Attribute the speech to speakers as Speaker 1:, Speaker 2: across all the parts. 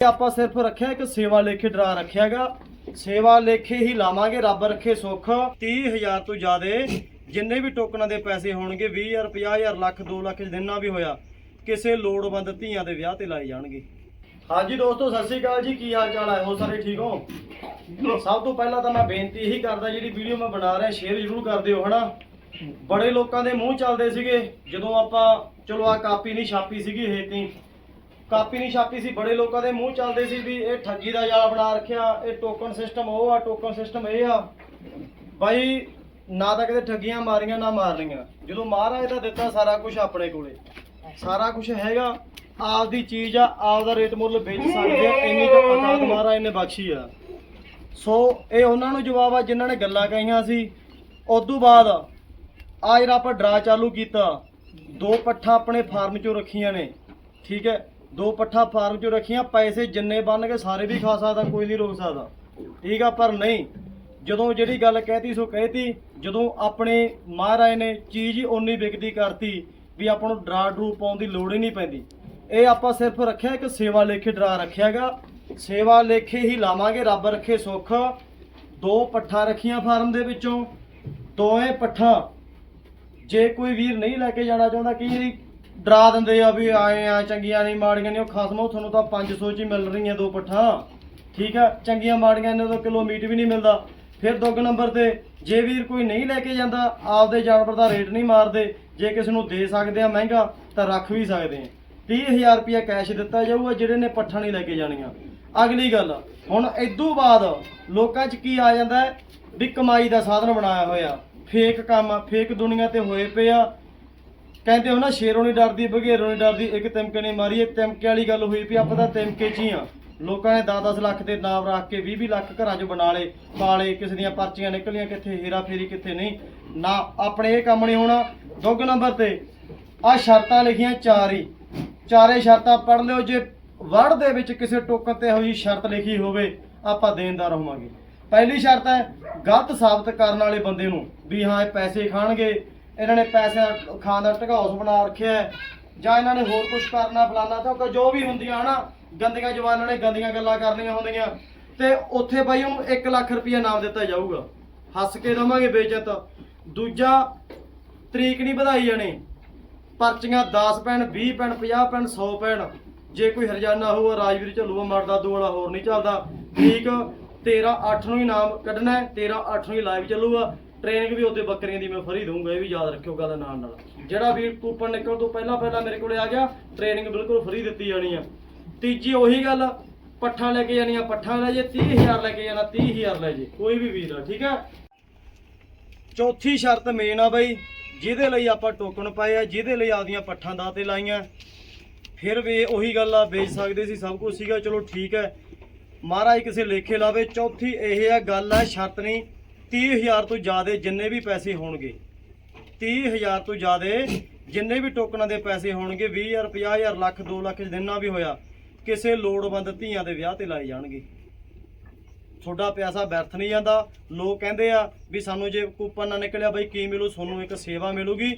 Speaker 1: ਆਪਾਂ ਸਿਰਫ ਰੱਖਿਆ ਇੱਕ ਸੇਵਾ ਲੇਖੇ ਡਰਾ ਰੱਖਿਆਗਾ ਸੇਵਾ ਲੇਖੇ ਹੀ ਲਾਵਾਂਗੇ, ਰੱਬ ਰੱਖੇ ਸੁੱਖ। 30000 ਤੋਂ ਜ਼ਿਆਦੇ ਜਿੰਨੇ ਵੀ ਟੋਕਨਾਂ ਦੇ ਪੈਸੇ ਹੋਣਗੇ 20000 50000 ਲੱਖ 2 ਲੱਖ ਜਿੰਨਾ ਵੀ ਹੋਇਆ, ਕਿਸੇ ਲੋੜਵੰਦ ਧੀਆਂ ਦੇ ਵਿਆਹ ਤੇ ਲਾਏ ਜਾਣਗੇ। ਹਾਂਜੀ ਦੋਸਤੋ, ਸਤਿ ਸ਼੍ਰੀ ਅਕਾਲ ਜੀ। ਕੀ ਹਾਲ ਚਾਲ ਹੈ ਹੋ ਸਾਰੇ ਠੀਕ ਹੋ? ਸਭ ਤੋਂ ਪਹਿਲਾਂ ਤਾਂ ਮੈਂ ਬੇਨਤੀ ਇਹੀ ਕਰਦਾ, ਜਿਹੜੀ ਵੀਡੀਓ ਮੈਂ ਬਣਾ ਰਿਹਾ, ਸ਼ੇਅਰ ਜ਼ਰੂਰ ਕਰ ਦਿਓ, ਹਨਾ? ਬੜੇ ਲੋਕਾਂ ਦੇ ਮੂੰਹ ਚੱਲਦੇ ਸੀਗੇ। ਜਦੋਂ ਆਪਾਂ, ਚਲੋ ਆ ਕਾਪੀ ਨਹੀਂ, ਛਾਪੀ ਸੀਗੀ ਇਹ ਤੀ। ਕਾਪੀ ਨਹੀਂ ਛਾਪੀ ਸੀ, ਬੜੇ ਲੋਕਾਂ ਦੇ ਮੂੰਹ ਚੱਲਦੇ ਸੀ ਵੀ ਇਹ ਠੱਗੀ ਦਾ ਜਾਲ ਬਣਾ ਰੱਖਿਆ, ਇਹ ਟੋਕਨ ਸਿਸਟਮ ਉਹ ਆ ਟੋਕਨ ਸਿਸਟਮ ਇਹ ਆ। ਬਾਈ, ਨਾ ਤਾਂ ਕਿਤੇ ਠੱਗੀਆਂ ਮਾਰੀਆਂ, ਨਾ ਮਾਰ ਮਾਰਨੀਆਂ ਜਦੋਂ ਮਹਾਰਾਜ ਦਾ ਦਿੱਤਾ ਸਾਰਾ ਕੁਝ ਆਪਣੇ ਕੋਲੇ। ਸਾਰਾ ਕੁਝ ਹੈਗਾ, ਆਪਦੀ ਚੀਜ਼ ਆ, ਆਪਦਾ ਰੇਟ ਮੁੱਲ ਵੇਚ ਸਕਦੇ ਆ, ਇੰਨੀ ਕੁ ਔਕਾਤ ਮਹਾਰਾਜ ਨੇ ਬਖਸ਼ੀ ਆ। ਸੋ ਇਹ ਉਹਨਾਂ ਨੂੰ ਜਵਾਬ ਆ, ਜਿਨ੍ਹਾਂ ਨੇ ਗੱਲਾਂ ਕਹੀਆਂ ਸੀ। ਉਸ ਤੋਂ ਬਾਅਦ ਆ ਜਿਹੜਾ ਆਪਾਂ ਡਰਾ ਚਾਲੂ ਕੀਤਾ, ਦੋ ਪੱਠਾ ਆਪਣੇ ਫਾਰਮ ਚੋਂ ਰੱਖੀਆਂ ਨੇ, ਠੀਕ ਹੈ। ਦੋ ਪੱਠਾ ਫਾਰਮ ਚੋਂ ਰੱਖੀਆਂ, ਪੈਸੇ ਜਿੰਨੇ ਬਣ ਕੇ ਸਾਰੇ ਵੀ ਖਾ ਸਕਦਾ, ਕੋਈ ਨਹੀਂ ਰੋਕ ਸਕਦਾ। ਠੀਕ ਆ, ਪਰ ਨਹੀਂ, ਜਦੋਂ ਜਿਹੜੀ ਗੱਲ ਕਹਿਤੀ ਸੋ ਕਹਿਤੀ, ਜਦੋਂ ਆਪਣੇ ਮਹਾਰਾਜ ਨੇ ਚੀਜ਼ ਹੀ ਓਨੀ ਵਿਕਦੀ ਕਰਤੀ ਵੀ ਆਪਾਂ ਨੂੰ ਡਰਾ ਡਰੂ ਪਾਉਣ ਦੀ ਲੋੜ ਹੀ ਨਹੀਂ ਪੈਂਦੀ। ਇਹ ਆਪਾਂ ਸਿਰਫ ਰੱਖਿਆ, ਇੱਕ ਸੇਵਾ ਲੇਖੇ ਡਰਾ ਰੱਖਿਆਗਾ। ਸੇਵਾ ਲੇਖੇ ਹੀ ਲਾਵਾਂਗੇ, ਰੱਬ ਰੱਖੇ ਸੁੱਖ। ਦੋ ਪੱਠਾ ਰੱਖੀਆਂ ਫਾਰਮ ਦੇ ਵਿੱਚੋਂ, ਦੋਵੇਂ ਪੱਠਾ। ਜੇ ਕੋਈ ਵੀਰ ਨਹੀਂ ਲੈ ਕੇ ਜਾਣਾ ਚਾਹੁੰਦਾ, ਕੀ ਡਰਾ ਦਿੰਦੇ ਆ ਵੀ ਆਏ ਆ, ਚੰਗੀਆਂ ਨਹੀਂ, ਮਾੜੀਆਂ ਨਹੀਂ, ਉਹ ਖਸਮੋ ਤੁਹਾਨੂੰ ਤਾਂ 500 ਚ ਹੀ ਮਿਲ ਰਹੀਆਂ ਦੋ ਪੱਠਾਂ। ਠੀਕ ਆ? ਚੰਗੀਆਂ, ਮਾੜੀਆਂ ਨੇ ਤਾਂ ਕਿਲੋ ਮੀਟ ਵੀ ਨਹੀਂ ਮਿਲਦਾ। ਫਿਰ ਦੁੱਗ ਨੰਬਰ ਤੇ, ਜੇ ਵੀਰ ਕੋਈ ਨਹੀਂ ਲੈ ਕੇ ਜਾਂਦਾ, ਆਪਦੇ ਜਾਨਵਰ ਦਾ ਰੇਟ ਨਹੀਂ ਮਾਰਦੇ, ਜੇ ਕਿਸੇ ਨੂੰ ਦੇ ਸਕਦੇ ਆ ਮਹਿੰਗਾ, ਤਾਂ ਰੱਖ ਵੀ ਸਕਦੇ ਆ। 30000 ਰੁਪਇਆ ਕੈਸ਼ ਦਿੱਤਾ ਜਾਊਗਾ, ਜਿਹੜੇ ਨੇ ਪੱਠਾ ਨਹੀਂ ਲੈ ਕੇ ਜਾਣੀਆਂ। ਅਗਲੀ ਗੱਲ, ਹੁਣ ਇਦੋਂ ਬਾਅਦ ਲੋਕਾਂ 'ਚ ਕੀ ਆ ਜਾਂਦਾ ਵੀ ਕਮਾਈ ਦਾ ਸਾਧਨ ਬਣਾਇਆ ਹੋਇਆ। ਫੇਕ ਕੰਮ ਫੇਕ ਦੁਨੀਆ ਤੇ ਹੋਏ ਪਏ ਆ। ਕਹਿੰਦੇ ਹੋ ਨਾ, ਸ਼ੇਰੋਂ ਨਹੀਂ ਡਰਦੀ, ਬਘੇਰੋਂ ਨਹੀਂ ਡਰਦੀ, ਇੱਕ ਤਿਮਕੇ ਨੇ ਮਾਰੀ, ਇਹ ਤਿਮਕੇ ਵਾਲੀ ਗੱਲ ਹੋਈ ਵੀ ਆਪਾਂ ਤਾਂ ਤਿਮਕੇ 'ਚ ਹੀ ਆ। ਲੋਕਾਂ ਨੇ 10-10 ਲੱਖ ਦੇ ਨਾਮ ਰੱਖ ਕੇ 20-20 ਲੱਖ ਘਰਾਂ 'ਚ ਬਣਾ ਲਏ, ਪਾਲੇ, ਕਿਸੇ ਦੀਆਂ ਪਰਚੀਆਂ ਨਿਕਲੀਆਂ ਕਿੱਥੇ, ਹੇਰਾ ਫੇਰੀ ਕਿੱਥੇ ਨਹੀਂ। ਨਾ ਆਪਣੇ ਇਹ ਕੰਮ ਨਹੀਂ ਹੋਣਾ। ਦੁੱਗ ਨੰਬਰ ਤੇ ਆ ਸ਼ਰਤਾਂ ਲਿਖੀਆਂ ਚਾਰ ਹੀ। ਚਾਰੇ ਸ਼ਰਤਾਂ ਪੜ੍ਹ ਲਿਓ, ਜੇ ਵਰਡ ਦੇ ਵਿੱਚ ਕਿਸੇ ਟੋਕਨ ਤੇ ਇਹੋ ਜਿਹੀ ਸ਼ਰਤ ਲਿਖੀ ਹੋਵੇ, ਆਪਾਂ ਦੇਣਦਾਰ ਹੋਵਾਂਗੇ। ਪਹਿਲੀ ਸ਼ਰਤ ਹੈ, ਗਲਤ ਸਾਬਤ ਕਰਨ ਵਾਲੇ ਬੰਦੇ ਨੂੰ ਵੀ ਹਾਂ, ਇਹ ਪੈਸੇ ਖਾਣਗੇ ਇਹਨਾਂ ਨੇ ਪੈਸੇ ਖਾਣ ਦਾ ਢਗਾਉਸ ਬਣਾ ਰੱਖਿਆ ਹੈ, ਜਾਂ ਇਹਨਾਂ ਨੇ ਹੋਰ ਕੁਝ ਕਰਨਾ ਫਲਾਨਾ ਤਾਂ ਜੋ ਵੀ ਹੁੰਦੀਆਂ ਹਨਾ ਗੰਦੀਆਂ ਜਵਾਨਾਂ ਨੇ ਗੰਦੀਆਂ ਗੱਲਾਂ ਕਰਨੀਆਂ ਹੁੰਦੀਆਂ। ਤੇ ਉੱਥੇ ਬਾਈ ਉਹਨੂੰ 1 ਲੱਖ ਰੁਪਇਆ ਨਾਮ ਦਿੱਤਾ ਜਾਊਗਾ। ਹੱਸ ਕੇ ਦਵਾਂਗੇ ਬੇਇੱਜ਼ਤ। ਦੂਜਾ ਤਰੀਕ ਨਹੀਂ ਵਧਾਈ ਜਾਣੀ। ਪਰਚੀਆਂ 10 ਪੈਣ 20 ਪੈਣ 50 ਪੈਣ 100 ਪੈਣ। ਜੇ ਕੋਈ ਹਰਜਾਨਾ ਹੋਊਗਾ ਰਾਜਵੀਰ ਚੱਲੂਗਾ ਮਰਦਾ ਦੋ ਵਾਲਾ ਹੋਰ ਨਹੀਂ ਚੱਲਦਾ। ਠੀਕ 13 8 ਨੂੰ ਹੀ ਨਾਮ ਕੱਢਣਾ ਹੈ 13 8 ਨੂੰ ਹੀ ਲਾਈਵ ਚੱਲੂਗਾ। ਟ੍ਰੇਨਿੰਗ ਵੀ ਉਹਦੇ ਬੱਕਰੀਆਂ ਦੀ ਮੈਂ ਫਰੀ ਦਊਂਗਾ, ਇਹ ਵੀ ਯਾਦ ਰੱਖਿਓ ਗੱਲ ਨਾਲ ਨਾਲ। ਜਿਹੜਾ ਵੀ ਕੂਪਨ ਨਿਕਲਣ ਤੋਂ ਪਹਿਲਾਂ ਪਹਿਲਾਂ ਮੇਰੇ ਕੋਲੇ ਆ ਗਿਆ ਟ੍ਰੇਨਿੰਗ ਬਿਲਕੁਲ ਫਰੀ ਦਿੱਤੀ ਜਾਣੀ ਆ। ਤੀਜੀ ਉਹੀ ਗੱਲ, ਪੱਠਾ ਲੈ ਕੇ ਜਾਣੀਆਂ, ਪੱਠਾ ਲੈ ਜੇ 30000 ਲੈ ਕੇ ਜਾਣਾ 30000 ਲੈ ਜੇ, ਕੋਈ ਵੀ ਵੀਰ ਆ, ਠੀਕ ਆ? ਚੌਥੀ ਸ਼ਰਤ ਮੇਨ ਆ ਬਾਈ, ਜਿਹਦੇ ਲਈ ਆਪਾਂ ਟੋਕਨ ਪਾਏ ਆ, ਜਿਹਦੇ ਲਈ ਆਪਦੀਆਂ ਪੱਠਾਂ ਦਾ ਤੇ ਲਾਈਆਂ। ਫਿਰ ਵੀ ਉਹੀ ਗੱਲ ਆ, ਵੇਚ ਸਕਦੇ ਸੀ, ਸਭ ਕੁਝ ਸੀਗਾ, ਚਲੋ ਠੀਕ ਹੈ। ਮਹਾਰਾਜ ਕਿਸੇ ਲੇਖੇ ਲਾਵੇ, ਚੌਥੀ ਇਹ ਆ, ਗੱਲ ਆ, ਸ਼ਰਤ ਨਹੀਂ। 30000 ਤੋਂ ਜ਼ਿਆਦਾ ਜਿੰਨੇ ਵੀ ਪੈਸੇ ਹੋਣਗੇ। 30000 ਤੋਂ ਜ਼ਿਆਦਾ ਜਿੰਨੇ ਵੀ ਟੋਕਨਾਂ ਦੇ ਪੈਸੇ ਹੋਣਗੇ 20000 50000 ਲੱਖ 2 ਲੱਖ ਜਿੰਨਾ ਵੀ ਹੋਇਆ, ਕਿਸੇ ਲੋੜਵੰਦ ਧੀਆਂ ਦੇ ਵਿਆਹ ਤੇ ਲਾਏ ਜਾਣਗੇ। ਤੁਹਾਡਾ ਪੈਸਾ ਵਿਅਰਥ ਨਹੀਂ ਜਾਂਦਾ। ਲੋਕ ਕਹਿੰਦੇ ਆ ਵੀ ਸਾਨੂੰ ਜੇ ਕੂਪਨ ਨਾ ਨਿਕਲਿਆ ਬਈ ਕੀ ਮਿਲੂ, ਤੁਹਾਨੂੰ ਇੱਕ ਸੇਵਾ ਮਿਲੂਗੀ।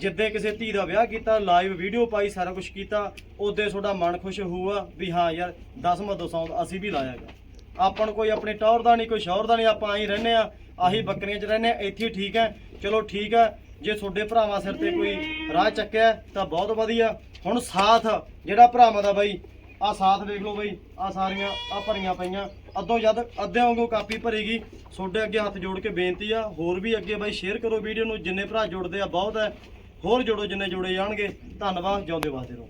Speaker 1: ਜਿੱਦੇ ਕਿਸੇ ਧੀ ਦਾ ਵਿਆਹ ਕੀਤਾ ਲਾਈਵ ਵੀਡੀਓ ਪਾਈ, ਸਾਰਾ ਕੁਝ ਕੀਤਾ, ਉਹਦੇ ਤੁਹਾਡਾ ਮਨ ਖੁਸ਼ ਹੋਊਗਾ ਵੀ ਹਾਂ ਯਾਰ, ਦਸਵਾਂ ਦਸਾਂ ਅਸੀਂ ਵੀ ਲਾਇਆਗਾ ਆਪਾਂ ਨੂੰ ਕੋਈ ਆਪਣੇ ਟੌਰ ਦਾ ਨਹੀਂ, ਕੋਈ ਸ਼ੌਹਰ ਦਾ ਨਹੀਂ, ਆਪਾਂ ਆਹੀ ਰਹਿੰਦੇ ਆ ਆਹੀ ਬੱਕਰੀਆਂ 'ਚ ਰਹਿੰਦੇ ਆ ਇੱਥੇ ਠੀਕ ਹੈ। ਚਲੋ ਠੀਕ ਹੈ, ਜੇ ਤੁਹਾਡੇ ਭਰਾਵਾਂ ਸਿਰ ਤੇ ਕੋਈ ਰਾਹ ਚੱਕਿਆ ਤਾਂ ਬਹੁਤ ਵਧੀਆ। ਹੁਣ ਸਾਥ, ਜਿਹੜਾ ਭਰਾਵਾਂ ਦਾ ਬਾਈ ਆ ਸਾਥ ਦੇਖ ਲਓ ਬਈ ਆ ਸਾਰੀਆਂ ਆ ਭਰੀਆਂ ਪਈਆਂ, ਅੱਧੋ ਜਦ ਅੱਧਿਆਂ ਵਾਂਗੂ ਕਾਪੀ ਭਰੇਗੀ। ਤੁਹਾਡੇ ਅੱਗੇ ਹੱਥ ਜੋੜ ਕੇ ਬੇਨਤੀ ਆ, ਹੋਰ ਵੀ ਅੱਗੇ ਬਾਈ ਸ਼ੇਅਰ ਕਰੋ ਵੀਡੀਓ ਨੂੰ, ਜਿੰਨੇ ਭਰਾ ਜੁੜਦੇ ਆ, ਬਹੁਤ ਹੈ। ਹੋਰ ਜੋੜੋ, ਜਿੰਨੇ ਜੁੜੇ ਜਾਣਗੇ। ਧੰਨਵਾਦ, ਜਿਉਂਦੇ ਵਾਸਤੇ ਰਹੋ।